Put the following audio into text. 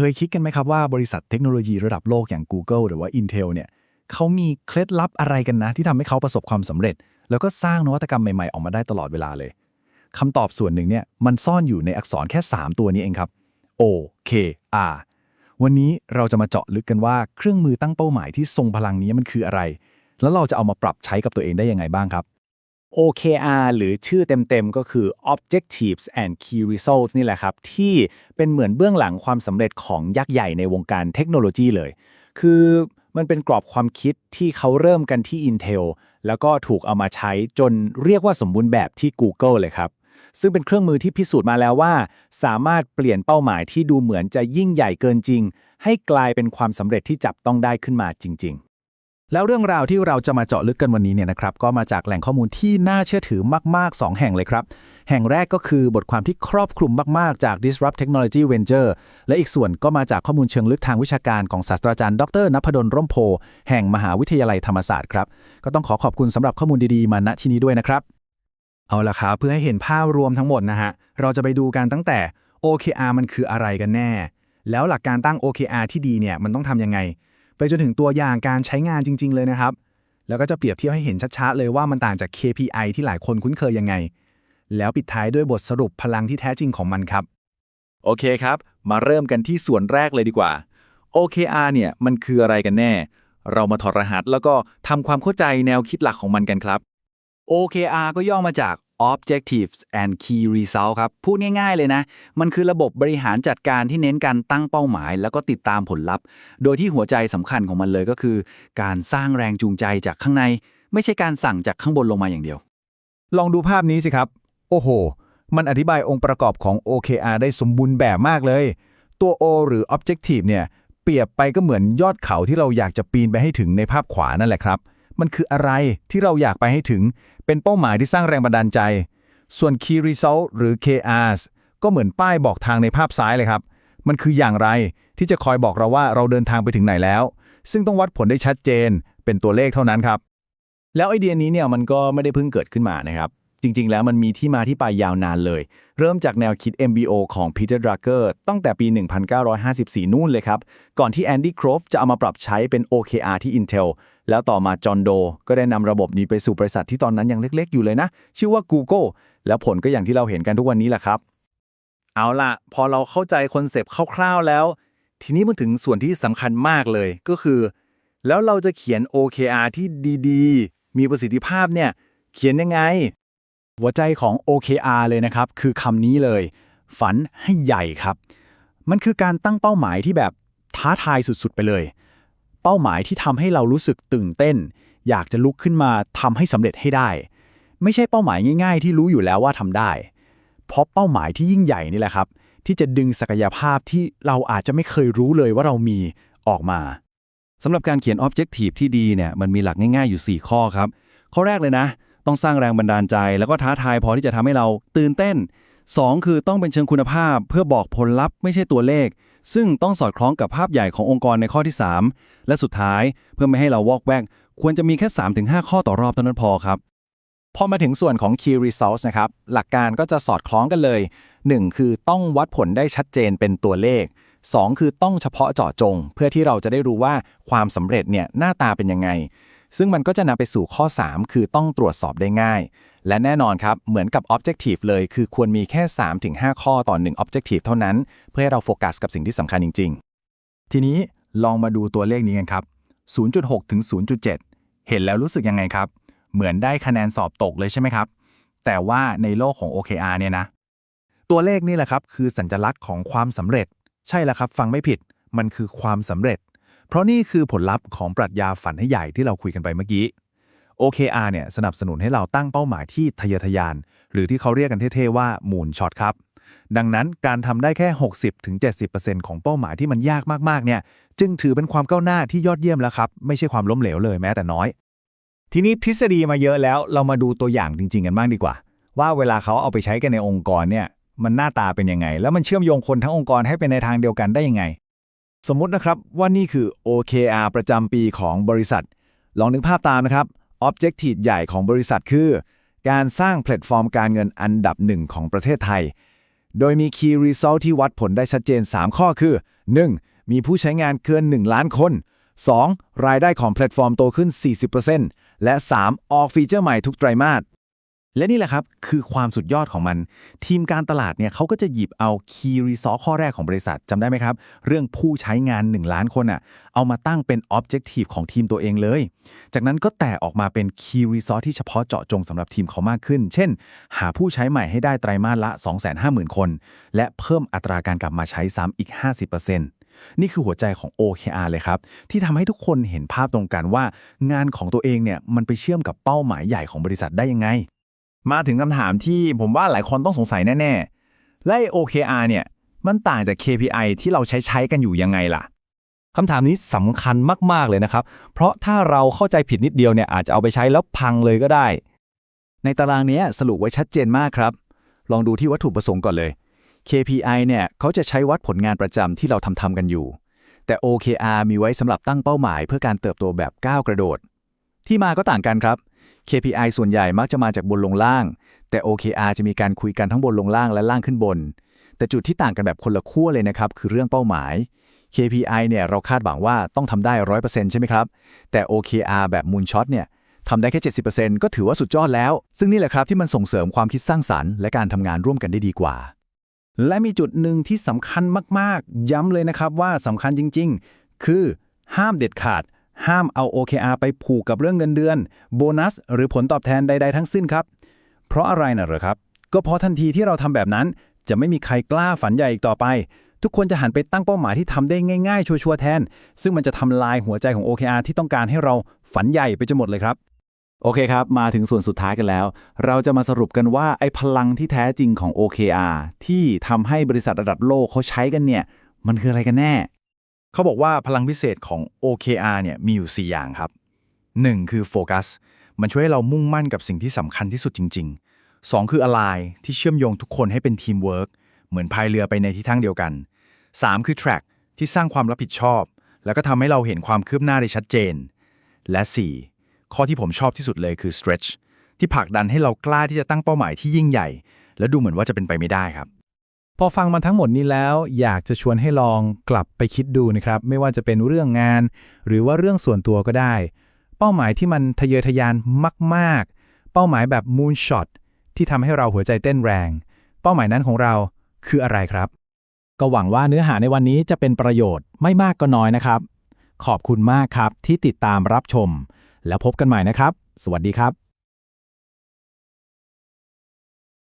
เคยคิดกันไหมครับว่าบริษัทเทคโนโลยีระดับโลกอย่าง Google หรือว่า Intel เนี่ยเขามีเคล็ดลับอะไรกันนะ ที่ทำให้เขาประสบความสำเร็จ แล้วก็สร้างนวัตกรรมใหม่ๆ ออกมาได้ตลอดเวลาเลยคำตอบส่วนหนึ่งเนี่ยมันซ่อนอยู่ในอักษรแค่ 3 ตัวนี้เองครับ O K R วันนี้เราจะมาเจาะลึกกันว่าเครื่องมือตั้งเป้าหมายที่ทรงพลังนี้มันคืออะไร แล้วเราจะเอามาปรับใช้กับตัวเองได้ยังไงบ้างครับ OKR หรือชื่อเต็มๆ ก็คือ Objectives and Key Results นี่แหละครับ ที่เป็นเหมือนเบื้องหลังความสำเร็จของยักษ์ใหญ่ในวงการเทคโนโลยีเลย คือมันเป็นกรอบความคิดที่เขาเริ่มกันที่ Intel แล้วก็ถูกเอามาใช้จนเรียกว่าสมบูรณ์แบบที่ Google เลยครับ ซึ่งเป็นเครื่องมือที่พิสูจน์มาแล้วว่า สามารถเปลี่ยนเป้าหมายที่ดูเหมือนจะยิ่งใหญ่เกินจริง ให้กลายเป็นความสำเร็จที่จับต้องได้ขึ้นมาจริง ๆ แล้วเรื่องราวที่เราจะมาเจาะลึกกันวันนี้เนี่ยนะครับก็มาจากแหล่งข้อมูลที่น่าเชื่อถือมาก ๆ 2 แห่งเลยครับ แห่งแรกก็คือบทความที่ครอบคลุมมาก ๆ จาก Disrupt Technology Venture และอีกส่วนก็มาจากข้อมูลเชิงลึกทางวิชาการของศาสตราจารย์ดรนพดลร่มโพ แห่งมหาวิทยาลัยธรรมศาสตร์ครับ ก็ต้องขอขอบคุณสำหรับข้อมูลดีๆ มาณที่นี้ด้วยนะครับ เอาละครับเพื่อให้เห็นภาพรวมทั้งหมดนะฮะเราจะไปดูกันตั้งแต่ OKR มันคืออะไรกันแน่ แล้วหลักการตั้ง OKR ที่ดีเนี่ยมันต้องทำยังไง ไปจนถึงตัวอย่างการใช้งานจริง ๆ เลยนะครับ แล้วก็จะเปรียบเทียบให้เห็นชัดๆ เลยว่ามันต่างจาก KPI ที่หลายคนคุ้นเคยยังไง แล้วปิดท้ายด้วยบทสรุปพลังที่แท้จริงของมันครับ โอเคครับ มาเริ่มกันที่ส่วนแรกเลยดีกว่า OKR เนี่ยมันคืออะไรกันแน่ เรามาถอดรหัสแล้วก็ทำความเข้าใจแนวคิดหลักของมันกันครับ OKR ก็ย่อมาจาก Objectives and Key Results ครับ พูดง่ายๆเลยนะ มันคือระบบบริหารจัดการที่เน้นการตั้งเป้าหมาย แล้วก็ติดตามผลลัพธ์ โดยที่หัวใจสำคัญของมันเลยก็คือ การสร้างแรงจูงใจจากข้างใน ไม่ใช่การสั่งจากข้างบนลงมาอย่างเดียว ลองดูภาพนี้สิครับ โอ้โห มันอธิบายองค์ประกอบของ OKR ได้สมบูรณ์แบบมากเลย ตัว O หรือ Objective เนี่ยเปรียบไปก็เหมือนยอดเขาที่เราอยากจะปีนไปให้ถึงในภาพขวานั่นแหละครับ มันคืออะไรที่เราอยากไปให้ถึง เป็นเป้าหมายที่สร้างแรงบันดาลใจ ส่วน Key Result หรือ KRs ก็เหมือนป้ายบอกทางในภาพซ้ายเลยครับ มันคืออย่างไรที่จะคอยบอกเราว่าเราเดินทางไปถึงไหนแล้ว ซึ่งต้องวัดผลได้ชัดเจน เป็นตัวเลขเท่านั้นครับ แล้วไอเดียนี้เนี่ยมันก็ไม่ได้เพิ่งเกิดขึ้นมานะครับ จริง ๆ แล้วมันมีที่มาที่ไปยาวนานเลย เริ่มจากแนวคิด MBO ของ Peter Drucker ตั้งแต่ปี 1954 นู่นเลยครับ ก่อนที่ Andy Grove จะเอามาปรับใช้เป็น OKR ที่ Intel แล้วต่อมาจอห์นโด ก็ได้นำระบบนี้ไปสู่บริษัทที่ตอนนั้นยังเล็ก ๆ อยู่เลยนะ ชื่อว่า Google แล้วผลก็อย่างที่เราเห็นกันทุกวันนี้แหละครับ เอาล่ะ พอเราเข้าใจคอนเซปต์คร่าวๆแล้ว ทีนี้มาถึงส่วนที่สำคัญมากเลยก็คือ แล้วเราจะเขียน OKR ที่ดีๆ มีประสิทธิภาพเนี่ยเขียนยังไง หัวใจของ OKR เลยนะครับ คือคำนี้เลย ฝันให้ใหญ่ครับ มันคือการตั้งเป้าหมายที่แบบท้าทายสุดๆ ไปเลย เป้าหมายที่ทำให้เรารู้สึกตื่นเต้น อยากจะลุกขึ้นมาทำให้สำเร็จให้ได้ ไม่ใช่เป้าหมายง่าย ๆ ที่รู้อยู่แล้วว่าทำได้ เพราะเป้าหมายที่ยิ่งใหญ่นี่แหละครับ ที่จะดึงศักยภาพที่เราอาจจะไม่เคยรู้เลยว่าเรามีออกมาสำหรับการเขียน Objective ที่ดีเนี่ยมันมีหลักง่ายๆอยู่ 4 ข้อครับ ข้อแรกเลยนะ ต้องสร้างแรงบันดาลใจ แล้วก็ท้าทายพอที่จะทำให้เราตื่นเต้น 2 คือต้องเป็นเชิงคุณภาพเพื่อบอกผลลัพธ์ไม่ใช่ตัวเลข ซึ่งต้องสอดคล้องกับภาพใหญ่ขององค์กรในข้อที่ 3 และสุดท้ายเพื่อไม่ให้เราวอกแวก ควรจะมีแค่ 3-5 ข้อต่อรอบเท่านั้นพอครับพอมาถึงส่วนของ Key Results นะครับ หลักการก็จะสอดคล้องกันเลย 1. คือต้องวัดผลได้ชัดเจนเป็นตัวเลข 2. คือต้องเฉพาะเจาะจง เพื่อที่เราจะได้รู้ว่าความสำเร็จเนี่ยหน้าตาเป็นยังไง ซึ่งมันก็จะนำไปสู่ข้อ 3 คือต้องตรวจสอบได้ง่าย และแน่นอนครับ เหมือนกับ Objective เลย คือควรมีแค่ 3-5 ข้อต่อ1 Objective เท่านั้น เพื่อให้เราโฟกัสกับสิ่งที่สำคัญจริง ๆ ทีนี้ลองมาดูตัวเลขนี้กันครับ 0.6 ถึง 0.7 เห็นแล้วรู้สึกยังไงครับ เหมือนได้คะแนนสอบตกเลยใช่ไหมครับ แต่ว่าในโลกของ OKR เนี่ยนะ ตัวเลขนี่แหละครับ คือสัญลักษณ์ของความสำเร็จ ใช่แล้วครับ ฟังไม่ผิด มันคือความสำเร็จ เพราะนี่คือผลลัพธ์ของปรัชญาฝันให้ใหญ่ที่เราคุยกันไปเมื่อกี้ OKR เนี่ยสนับสนุนให้เราตั้งเป้าหมายที่ทะเยอทะยาน หรือที่เขาเรียกกันเท่ๆว่ามูนช็อตครับ ดังนั้นการทำได้แค่ 60-70%ของเป้าหมายที่มันยากมากๆเนี่ยจึงถือเป็นความก้าวหน้าที่ยอดเยี่ยมแล้วครับไม่ใช่ความล้มเหลวเลยแม้แต่น้อย ทีนี้ทฤษฎีมาเยอะแล้วเรามาดูตัวอย่างจริง ๆ กันบ้างดีกว่า ว่าเวลาเขาเอาไปใช้กันในองค์กรเนี่ยมันหน้าตาเป็นยังไง แล้วมันเชื่อมโยงคนทั้งองค์กรให้เป็นในทางเดียวกันได้ยังไง สมมุตินะครับว่านี่คือ OKR ประจำปีของบริษัท ลองนึกภาพตามนะครับ Objective ใหญ่ของบริษัทคือ การสร้างแพลตฟอร์มการเงินอันดับหนึ่งของประเทศไทย โดยมี Key Result ที่วัดผลได้ชัดเจน 3 ข้อคือ 1. มีผู้ใช้งานเกิน 1 ล้านคน 2. รายได้ของแพลตฟอร์มโตขึ้น 40%และ 3. ออกฟีเจอร์ใหม่ทุกไตรมาส และนี่แหละครับ คือความสุดยอดของมัน ทีมการตลาดเนี่ยเขาก็จะหยิบเอา Key Result ข้อแรกของบริษัทจำได้ไหมครับ เรื่องผู้ใช้งาน 1 ล้านคนอะเอามาตั้งเป็น Objective ของทีมตัวเองเลย จากนั้นก็แตกออกมาเป็น Key Result ที่เฉพาะเจาะจงสำหรับทีมเขามากขึ้น เช่น หาผู้ใช้ใหม่ให้ได้ไตรมาสละ 250,000 คน และเพิ่มอัตราการกลับมาใช้ซ้ำอีก 50%นี่คือหัวใจของ OKR เลยครับ ที่ทำให้ทุกคนเห็นภาพตรงกันว่า งานของตัวเองเนี่ยมันไปเชื่อมกับเป้าหมายใหญ่ของบริษัทได้ยังไง มาถึงคำถามที่ผมว่าหลายคนต้องสงสัยแน่ๆ และไอ้ OKR เนี่ย มันต่างจาก KPI ที่เราใช้ใช้กันอยู่ยังไงล่ะคำถามนี้สำคัญมาก ๆ เลยนะครับ เพราะถ้าเราเข้าใจผิดนิดเดียวเนี่ยอาจจะเอาไปใช้แล้วพังเลยก็ได้ ในตารางนี้สรุปไว้ชัดเจนมากครับ ลองดูที่วัตถุประสงค์ก่อนเลย KPI เนี่ยเขาจะใช้วัดผลงานประจำที่เราทำทำกันอยู่ แต่ OKR มีไว้สำหรับตั้งเป้าหมาย เพื่อการเติบโตแบบก้าวกระโดด ที่มาก็ต่างกันครับ KPI ส่วนใหญ่มักจะมาจากบนลงล่าง แต่ OKR จะมีการคุยกันทั้งบนลงล่างและล่างขึ้นบน แต่จุดที่ต่างกันแบบคนละขั้วเลยนะครับ คือเรื่องเป้าหมาย KPI เนี่ยเราคาดหวังว่าต้องทำได้ 100%ใช่ไหมครับ แต่ OKR แบบ Moonshot เนี่ยทำได้แค่ 70%ก็ถือว่าสุดยอดแล้ว ซึ่งนี่แหละครับที่มันส่งเสริมความคิดสร้างสรรค์และการทำงานร่วมกันได้ดีกว่า และมีจุดหนึ่งที่สำคัญมากๆ ย้ำเลยนะครับว่าสำคัญจริง ๆ คือห้ามเด็ดขาด ห้ามเอา OKR ไปผูกกับเรื่องเงินเดือน โบนัส หรือผลตอบแทนใด ๆ ทั้งสิ้นครับ เพราะอะไรน่ะเหรอครับ ก็เพราะทันทีที่เราทำแบบนั้น จะไม่มีใครกล้าฝันใหญ่อีกต่อไป ทุกคนจะหันไปตั้งเป้าหมายที่ทำได้ง่าย ๆ ชัวร์ๆแทน ซึ่งมันจะทำลายหัวใจของ OKR ที่ต้องการให้เราฝันใหญ่ไปจนหมดเลยครับโอเคครับ มาถึงส่วนสุดท้ายกันแล้ว เราจะมาสรุปกันว่าไอ้พลังที่แท้จริงของ OKR ที่ทำให้บริษัทระดับโลกเขาใช้กันเนี่ย มันคืออะไรกันแน่ เขาบอกว่าพลังพิเศษของ OKR เนี่ยมีอยู่ 4 อย่างครับ 1. คือโฟกัสมันช่วยให้เรามุ่งมั่นกับสิ่งที่สำคัญที่สุดจริง ๆ 2. คือ align ที่เชื่อมโยงทุกคนให้เป็นทีมเวิร์กเหมือนพายเรือไปในทิศทางเดียวกัน 3. คือ track ที่สร้างความรับผิดชอบ แล้วก็ทำให้เราเห็นความคืบหน้าได้ชัดเจน และ 4. ข้อที่ผมชอบที่สุดเลยคือ stretch ที่ผลักดันให้เรากล้าที่จะตั้งเป้าหมายที่ยิ่งใหญ่ และดูเหมือนว่าจะเป็นไปไม่ได้ครับ พอฟังมาทั้งหมดนี้แล้วอยากจะชวนให้ลองกลับไปคิดดูนะครับ ไม่ว่าจะเป็นเรื่องงาน หรือว่าเรื่องส่วนตัวก็ได้ เป้าหมายที่มันทะเยอทะยานมากๆ เป้าหมายแบบ moonshot ที่ทำให้เราหัวใจเต้นแรง เป้าหมายนั้นของเราคืออะไรครับ ก็หวังว่าเนื้อหาในวันนี้จะเป็นประโยชน์ไม่มากก็น้อยนะครับ ขอบคุณมากครับที่ติดตามรับชม แล้วพบกันใหม่นะครับ สวัสดีครับ